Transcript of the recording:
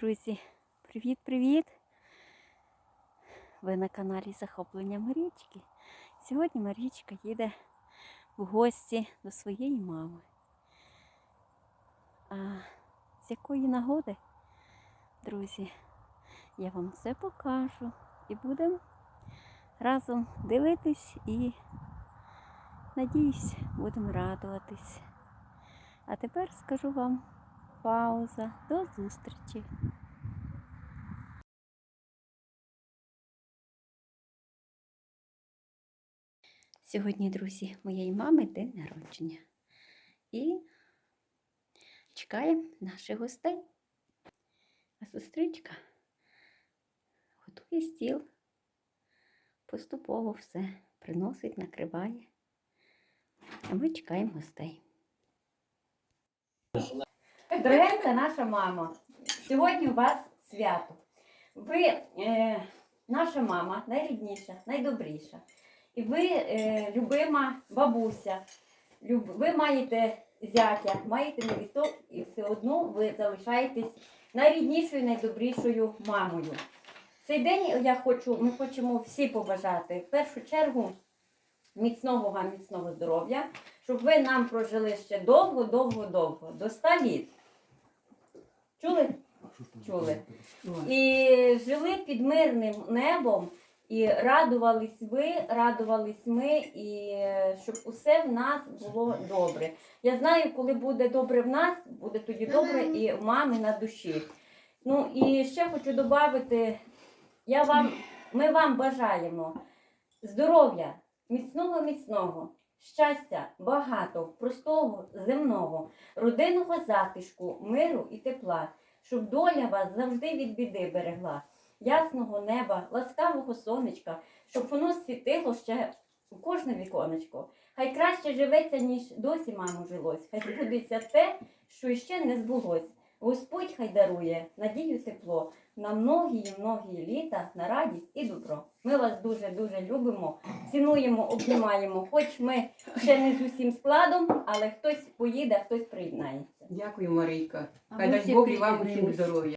Друзі, привіт-привіт! Ви на каналі Захоплення Марічки. Сьогодні Марічка їде в гості до своєї мами. А з якої нагоди, друзі, я вам все покажу і будемо разом дивитись і, надіюсь, будемо радуватись. А тепер скажу вам пауза. До зустрічі! Сьогодні, друзі, моєї мами день народження. І чекаємо наших гостей. А сестричка готує стіл, поступово все приносить, накриває. А ми чекаємо гостей. Дорогенька наша мама, сьогодні у вас свято. Ви е, наша мама, найрідніша, найдобріша. І ви е, любима бабуся. Люб... Ви маєте зятя, маєте невісток, і все одно ви залишаєтесь найріднішою, найдобрішою мамою. Цей день я хочу, ми хочемо всі побажати. В першу чергу міцного вам міцного здоров'я, щоб ви нам прожили ще довго, довго, довго, до 100 літ. Чули? Чули. І жили під мирним небом, і радувались ви, радувались ми, і е, щоб усе в нас було добре. Я знаю, коли буде добре в нас, буде тоді добре і в мами на душі. Ну і ще хочу додати, я вам, ми вам бажаємо здоров'я, міцного, міцного, щастя, багато, простого, земного, родинного затишку, миру і тепла, щоб доля вас завжди від біди берегла, ясного неба, ласкавого сонечка, щоб воно світило ще у кожне віконечко. Хай краще живеться, ніж досі, мамо, жилось. Хай збудеться те, що іще не збулось. Господь хай дарує надію тепло на многії-многі літа, на радість і добро. Ми вас дуже дуже любимо, цінуємо, обнімаємо. Хоч ми ще не з усім складом, але хтось поїде, хтось приєднається. Дякую, Марійка. Хай дасть Бог і вам усім здоров'я.